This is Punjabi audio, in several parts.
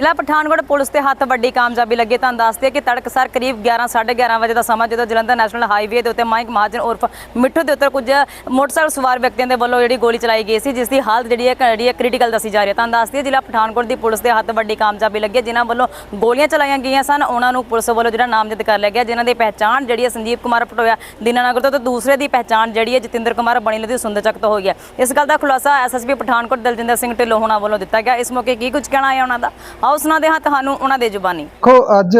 ਜ਼ਿਲ੍ਹਾ ਪਠਾਨਕੋਟ ਪੁਲਿਸ ਤੇ ਹੱਥ ਵੱਡੀ ਕਾਮਯਾਬੀ ਲੱਗੀ। ਤਾਂ ਦੱਸਦੇ ਕਿ ਤੜਕਸਾਰ ਕਰੀਬ 11 11:30 ਵਜੇ ਦਾ ਸਮਾਂ ਜਦੋਂ ਜਲੰਧਰ ਨੈਸ਼ਨਲ ਹਾਈਵੇ ਦੇ ਉੱਤੇ ਮਾਈਕ ਮਹਾਜਨ ਉਰਫ ਮਿੱਠੂ ਦੇ ਉੱਤੇ ਕੁਝ ਮੋਟਰਸਾਈਕਲ ਸਵਾਰ ਵਿਅਕਤੀਆਂ ਦੇ ਵੱਲੋਂ ਜਿਹੜੀ ਗੋਲੀ ਚਲਾਈ ਗਈ ਸੀ ਜਿਸ ਦੀ ਹਾਲਤ ਜਿਹੜੀ ਹੈ ਜਿਹੜੀ ਹੈ ਕ੍ਰਿਟੀਕਲ ਦੱਸੀ ਜਾ ਰਹੀ ਹੈ। ਤਾਂ ਦੱਸਦੀ ਹੈ ਜ਼ਿਲ੍ਹਾ ਪਠਾਨਕੋਟ ਦੀ ਪੁਲਿਸ ਦੇ ਹੱਥ ਵੱਡੀ ਕਾਮਯਾਬੀ ਲੱਗੀ ਹੈ, ਜਿਨ੍ਹਾਂ ਵੱਲੋਂ ਗੋਲੀਆਂ ਚਲਾਈਆਂ ਗਈਆਂ ਸਨ। ਉਹਨਾਂ ਨੂੰ ਪੁਲਿਸ ਵੱਲੋਂ ਜਿਹੜਾ ਨਾਮਜ਼ਦ ਕਰ ਲਿਆ ਗਿਆ ਜਿਨ੍ਹਾਂ ਦੀ ਪਹਿਚਾਣ ਜਿਹੜੀ ਹੈ ਸੰਜੀਵ ਕੁਮਾਰ ਪਟੋਇਆ ਦੀਨਾਨਗਰ ਤੋਂ ਤੇ ਦੂਸਰੇ ਦੀ ਪਹਿਚਾਣ ਜਿਹੜੀ ਹੈ ਜਤਿੰਦਰ ਕੁਮਾਰ ਬਣੀ ਲਦੀ ਸੁੰਦਰ ਚੱਕ ਤੋਂ ਹੋਈ ਹੈ। ਇਸ ਗੱਲ ਦਾ ਖੁਲਾਸਾ ਐਸਐਸਪੀ ਪਠਾਨਕੋਟ ਦਲਜਿੰਦਰ ਸਿੰਘ ਢਿੱਲੋਂ ਹੋਣਾ ਵੱਲੋਂ ਦਿੱਤਾ ਗਿਆ। ਇਸ ਮੌਕੇ ਕੀ ਕੁਝ ਕਹਿਣਾ ਹੈ ਉਹਨਾਂ ਦਾ? ਆਓ ਸੁਣਾਉਂਦੇ ਹਾਂ ਤੁਹਾਨੂੰ ਉਹਨਾਂ ਦੇ ਜ਼ੁਬਾਨੀ। ਦੇਖੋ, ਅੱਜ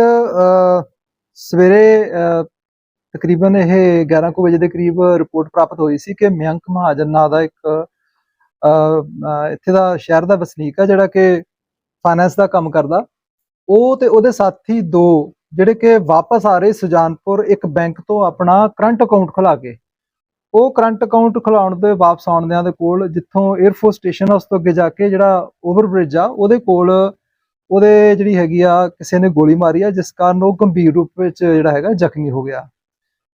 ਸਵੇਰੇ ਤਕਰੀਬਨ ਇਹ 11 ਕੁ ਵਜੇ ਦੇ ਕਰੀਬ ਰਿਪੋਰਟ ਪ੍ਰਾਪਤ ਹੋਈ ਸੀ ਕਿ ਮਯੰਕ ਮਹਾਜਨ ਨਾਂ ਦਾ ਇੱਕ ਇੱਥੇ ਦਾ ਸ਼ਹਿਰ ਦਾ ਵਸਨੀਕ ਆ ਜਿਹੜਾ ਕਿ ਫਾਈਨੈਂਸ ਦਾ ਕੰਮ ਕਰਦਾ। ਉਹ ਤੇ ਉਹਦੇ ਸਾਥੀ ਦੋ, ਜਿਹੜੇ ਕਿ ਵਾਪਸ ਆ ਰਹੇ ਸੁਜਾਨਪੁਰ ਇੱਕ ਬੈਂਕ ਤੋਂ ਆਪਣਾ ਕਰੰਟ ਅਕਾਊਂਟ ਖੁਲਾ ਕੇ। ਉਹ ਕਰੰਟ ਅਕਾਊਂਟ ਖੁਲਾਉਣ ਦੇ ਵਾਪਸ ਆਉਣਦਿਆਂ ਦੇ ਕੋਲ ਜਿੱਥੋਂ 에ਅਰਫੋਰਸ ਸਟੇਸ਼ਨ ਉਸ ਤੋਂ ਅੱਗੇ ਜਾ ਕੇ ਜਿਹੜਾ ਓਵਰਬ੍ਰਿਜ ਆ, ਉਹਦੇ ਕੋਲ ਉਹਦੇ ਜਿਹੜੀ ਹੈਗੀ ਆ, ਕਿਸੇ ਨੇ ਗੋਲੀ ਮਾਰੀ ਆ, ਜਿਸ ਕਾਰਨ ਉਹ ਗੰਭੀਰ ਰੂਪ ਵਿੱਚ ਜਿਹੜਾ ਹੈਗਾ ਜ਼ਖਮੀ ਹੋ ਗਿਆ।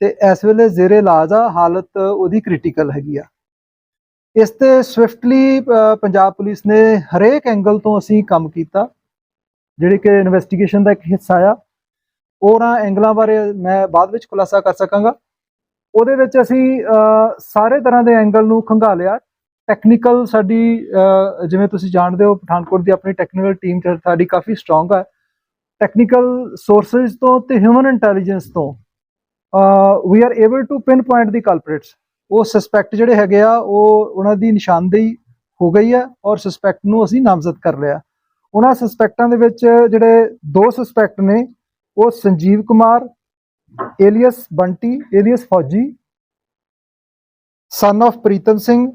ਤੇ ਇਸ ਵੇਲੇ ਜ਼ੇਰੇ ਇਲਾਜ ਆ, ਹਾਲਤ ਉਹਦੀ ਕ੍ਰਿਟੀਕਲ ਹੈਗੀ ਆ। ਇਸ ਤੇ ਸਵਿਫਟਲੀ ਪੰਜਾਬ ਪੁਲਿਸ ਨੇ ਹਰੇਕ ਐਂਗਲ ਤੋਂ ਅਸੀਂ ਕੰਮ ਕੀਤਾ, ਜਿਹੜੀ ਕਿ ਇਨਵੈਸਟੀਗੇਸ਼ਨ ਦਾ ਇੱਕ ਹਿੱਸਾ ਆ। ਉਹਨਾਂ ਐਂਗਲਾਂ ਬਾਰੇ ਮੈਂ ਬਾਅਦ ਵਿੱਚ ਖੁਲਾਸਾ ਕਰ ਸਕਾਂਗਾ। ਉਹਦੇ ਵਿੱਚ ਅਸੀਂ ਸਾਰੇ ਤਰ੍ਹਾਂ ਦੇ ਐਂਗਲ ਨੂੰ ਖੰਗਾਲਿਆ। ਟੈਕਨੀਕਲ ਸਾਡੀ ਜਿਵੇਂ ਤੁਸੀਂ ਜਾਣਦੇ ਹੋ, ਪਠਾਨਕੋਟ ਦੀ ਆਪਣੀ ਟੈਕਨੀਕਲ ਟੀਮ ਸਾਡੀ ਕਾਫੀ ਸਟਰੋਂਗ ਹੈ ਟੈਕਨੀਕਲ ਸੋਰਸਸ ਤੋਂ ਤੇ ਹਿਊਮਨ ਇੰਟੈਲੀਜੈਂਸ ਤੋਂ ਵੀ are able to pinpoint the culprits ਉਹ ਸਸਪੈਕਟ ਜਿਹੜੇ ਹੈਗੇ ਆ, ਉਹ ਉਹਨਾਂ ਦੀ ਨਿਸ਼ਾਨਦੇਹੀ ਹੋ ਗਈ ਹੈ ਔਰ ਸਸਪੈਕਟ ਨੂੰ ਅਸੀਂ ਨਾਮਜ਼ਦ ਕਰ ਲਿਆ। ਉਹਨਾਂ ਸਸਪੈਕਟਾਂ ਦੇ ਵਿੱਚ ਜਿਹੜੇ ਦੋ ਸਸਪੈਕਟ ਨੇ, ਉਹ Sanjeev Kumar, alias Bunty, alias Fauji son of Pritam Singh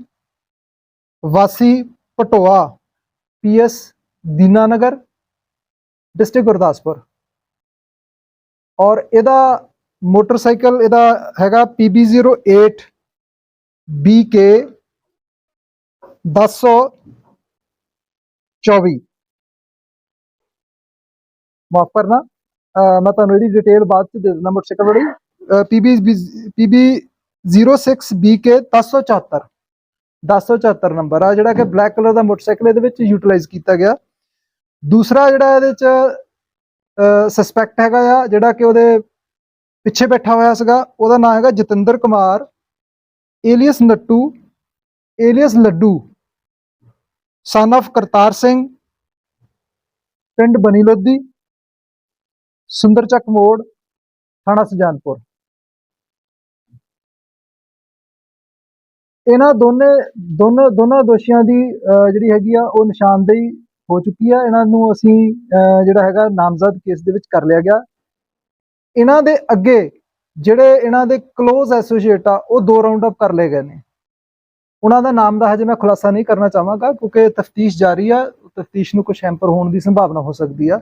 ਵਾਸੀ ਪਟੋਆ, ਪੀਐਸ ਦੀਨਾਨਗਰ, ਡਿਸਟ੍ਰਿਕਟ ਗੁਰਦਾਸਪੁਰ। ਔਰ ਇਹਦਾ ਮੋਟਰਸਾਈਕਲ ਇਹਦਾ ਹੈਗਾ PB08 BK 1024 ਮਾਫ ਕਰਨਾ ਮੈਂ ਤੁਹਾਨੂੰ ਇਹਦੀ ਡਿਟੇਲ ਬਾਅਦ ਚ ਦੇ ਦਿੰਦਾ ਮੋਟਰਸਾਈਕਲ ਵਾਲੀ। PB PB 06 BK 1074 1074 ਨੰਬਰ ਆ, ਜਿਹੜਾ ਕਿ ਬਲੈਕ ਕਲਰ ਦਾ ਮੋਟਰਸਾਈਕਲ ਇਹਦੇ ਵਿੱਚ ਯੂਟਿਲਾਈਜ਼ ਕੀਤਾ ਗਿਆ। ਦੂਸਰਾ ਜਿਹੜਾ ਇਹਦੇ ਚ ਸਸਪੈਕਟ ਹੈਗਾ ਆ, ਜਿਹੜਾ ਕਿ ਉਹਦੇ ਪਿੱਛੇ ਬੈਠਾ ਹੋਇਆ ਸੀਗਾ, ਉਹਦਾ ਨਾਮ ਹੈਗਾ Jatinder Kumar alias Nattu alias Laddu son of Kartar Singh, ਪਿੰਡ ਬਨੀ ਲੋਧੀ, ਸੁੰਦਰਚੱਕ ਮੋੜ, ਥਾਣਾ ਸੁਜਾਨਪੁਰ। ਇਹਨਾਂ ਦੋਨੇ, ਦੋਨੋਂ, ਦੋਨਾਂ ਦੋਸ਼ੀਆਂ ਦੀ ਜਿਹੜੀ ਹੈਗੀ ਆ, ਉਹ ਨਿਸ਼ਾਨਦੇਹੀ ਹੋ ਚੁੱਕੀ ਆ। ਇਹਨਾਂ ਨੂੰ ਅਸੀਂ ਜਿਹੜਾ ਹੈਗਾ, ਨਾਮਜ਼ਦ ਕੇਸ ਦੇ ਵਿੱਚ ਕਰ ਲਿਆ ਗਿਆ। ਇਹਨਾਂ ਦੇ ਅੱਗੇ ਜਿਹੜੇ ਇਹਨਾਂ ਦੇ ক্লোਜ਼ ਐਸੋਸੀਏਟ ਆ, ਉਹ ਦੋ ਰਾਉਂਡ ਅਪ ਕਰ ਲਏ ਗਏ ਨੇ। ਉਹਨਾਂ ਦਾ ਨਾਮ ਦਾ ਹਜੇ ਮੈਂ ਖੁਲਾਸਾ ਨਹੀਂ ਕਰਨਾ ਚਾਹਾਂਗਾ, ਕਿਉਂਕਿ ਤਫਤੀਸ਼ ਜਾਰੀ ਆ। ਤਫਤੀਸ਼ ਨੂੰ ਕੁਝ ਹੈਂਪਰ ਹੋਣ ਦੀ ਸੰਭਾਵਨਾ ਹੋ ਸਕਦੀ ਆ।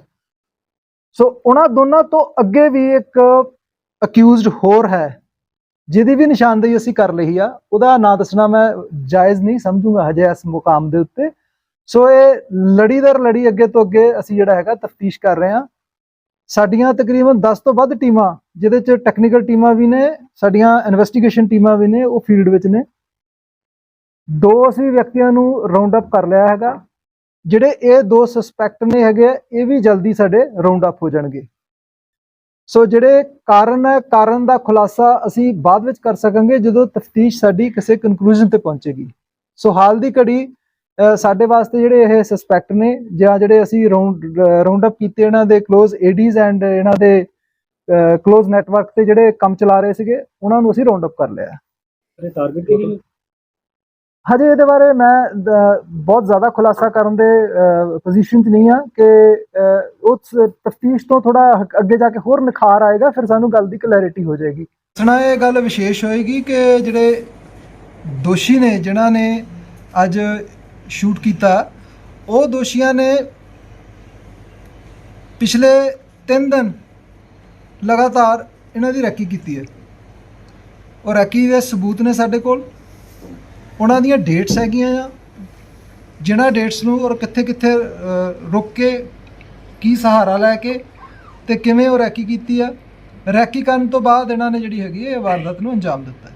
ਸੋ ਉਹਨਾਂ ਦੋਨਾਂ ਤੋਂ ਅੱਗੇ ਵੀ ਇੱਕ ਅਕਿਊਜ਼ਡ ਹੋਰ ਹੈ। ਜਿਹਦੀ ਵੀ ਨਿਸ਼ਾਨਦੇਹੀ ਅਸੀਂ ਕਰ ਲਈ ਆ, ਉਹਦਾ ਨਾਂ ਦੱਸਣਾ ਮੈਂ ਜਾਇਜ਼ ਨਹੀਂ, ਸਮਝੂਗਾ ਹਜੇ ਇਸ ਮੁਕਾਮ ਦੇ ਉੱਤੇ। ਸੋ ਇਹ ਲੜੀਦਾਰ ਲੜੀ ਅੱਗੇ ਤੋਂ ਅੱਗੇ ਅਸੀਂ ਜਿਹੜਾ ਹੈਗਾ ਤਫਤੀਸ਼ ਕਰ ਰਹੇ ਹਾਂ। ਸਾਡੀਆਂ ਤਕਰੀਬਨ 10 ਤੋਂ ਵੱਧ ਟੀਮਾਂ, ਜਿਹਦੇ ਚ ਟੈਕਨੀਕਲ ਟੀਮਾਂ ਵੀ ਨੇ, ਸਾਡੀਆਂ ਇਨਵੈਸਟੀਗੇਸ਼ਨ ਟੀਮਾਂ ਵੀ ਨੇ, ਉਹ ਫੀਲਡ ਵਿੱਚ ਨੇ। ਦੋ ਅਸੀਂ ਵਿਅਕਤੀਆਂ ਨੂੰ ਰਾਉਂਡ ਅਪ ਕਰ ਲਿਆ ਹੈਗਾ। ਜਿਹੜੇ ਇਹ ਦੋ ਸਸਪੈਕਟ ਨੇ ਹੈਗੇ ਇਹ ਵੀ ਜਲਦੀ ਸਾਡੇ ਰਾਉਂਡ ਅਪ ਹੋ ਜਾਣਗੇ। ਸੋ ਜਿਹੜੇ ਕਾਰਨ ਹੈ, ਕਾਰਨ ਦਾ ਖੁਲਾਸਾ ਅਸੀਂ ਬਾਅਦ ਵਿੱਚ ਕਰ ਸਕਾਂਗੇ ਜਦੋਂ ਤਫਤੀਸ਼ ਸਾਡੀ ਕਿਸੇ ਕਨਕਲੂਜਨ ਤੇ ਪਹੁੰਚੇਗੀ। ਸੋ ਹਾਲ ਦੀ ਘੜੀ ਸਾਡੇ ਵਾਸਤੇ ਜਿਹੜੇ ਇਹ ਸਸਪੈਕਟ ਨੇ ਜਾਂ ਜਿਹੜੇ ਅਸੀਂ ਰਾਉਂਡ ਰਾਉਂਡ ਅਪ ਕੀਤੇ ਇਹਨਾਂ ਦੇ ক্লোਜ਼ ਏਡੀਜ਼ ਐਂਡ ਇਹਨਾਂ ਦੇ ক্লোਜ਼ ਨੈਟਵਰਕ ਤੇ ਜਿਹੜੇ ਕੰਮ ਚਲਾ ਰਹੇ ਸੀਗੇ, ਉਹਨਾਂ ਨੂੰ ਅਸੀਂ ਰਾਉਂਡ ਅਪ ਕਰ ਲਿਆ। ਟਾਰਗੇਟ ਕੀ ਹਜੇ ਇਹਦੇ ਬਾਰੇ ਮੈਂ ਬਹੁਤ ਜ਼ਿਆਦਾ ਖੁਲਾਸਾ ਕਰਨ ਦੇ ਪੋਜੀਸ਼ਨ 'ਚ ਨਹੀਂ ਆ ਕਿ ਅਹ, ਉਸ ਤਫਤੀਸ਼ ਤੋਂ ਥੋੜਾ ਅੱਗੇ ਜਾ ਕੇ ਹੋਰ ਨਿਖਾਰ ਆਏਗਾ ਫਿਰ ਸਾਨੂੰ ਗੱਲ ਦੀ ਕਲੈਰਿਟੀ ਹੋ ਜਾਏਗੀ। ਸੁਣਾ ਇਹ ਗੱਲ ਵਿਸ਼ੇਸ਼ ਹੋਏਗੀ ਕਿ ਜਿਹੜੇ ਦੋਸ਼ੀ ਨੇ ਜਿਨ੍ਹਾਂ ਨੇ ਅੱਜ ਸ਼ੂਟ ਕੀਤਾ ਉਹ ਦੋਸ਼ੀਆਂ ਨੇ ਪਿਛਲੇ 3 ਦਿਨ ਲਗਾਤਾਰ ਇਹਨਾਂ ਦੀ ਰੈਕੀ ਕੀਤੀ ਹੈ। ਔਰ ਰੈਕੀ ਦੇ ਸਬੂਤ ਨੇ ਸਾਡੇ ਕੋਲ। ਉਹਨਾਂ ਦੀਆਂ ਡੇਟਸ ਹੈਗੀਆਂ ਆ ਜਿਨ੍ਹਾਂ ਡੇਟਸ ਨੂੰ ਔਰ ਕਿੱਥੇ ਕਿੱਥੇ ਰੁਕ ਕੇ ਕੀ ਸਹਾਰਾ ਲੈ ਕੇ ਤੇ ਕਿਵੇਂ ਉਹ ਰੈਕੀ ਕੀਤੀ ਆ। ਰੈਕੀ ਕਰਨ ਤੋਂ ਬਾਅਦ ਇਹਨਾਂ ਨੇ ਜਿਹੜੀ ਹੈਗੀ ਹੈ ਇਹ ਵਾਰਦਾਤ ਨੂੰ ਅੰਜਾਮ ਦਿੱਤਾ।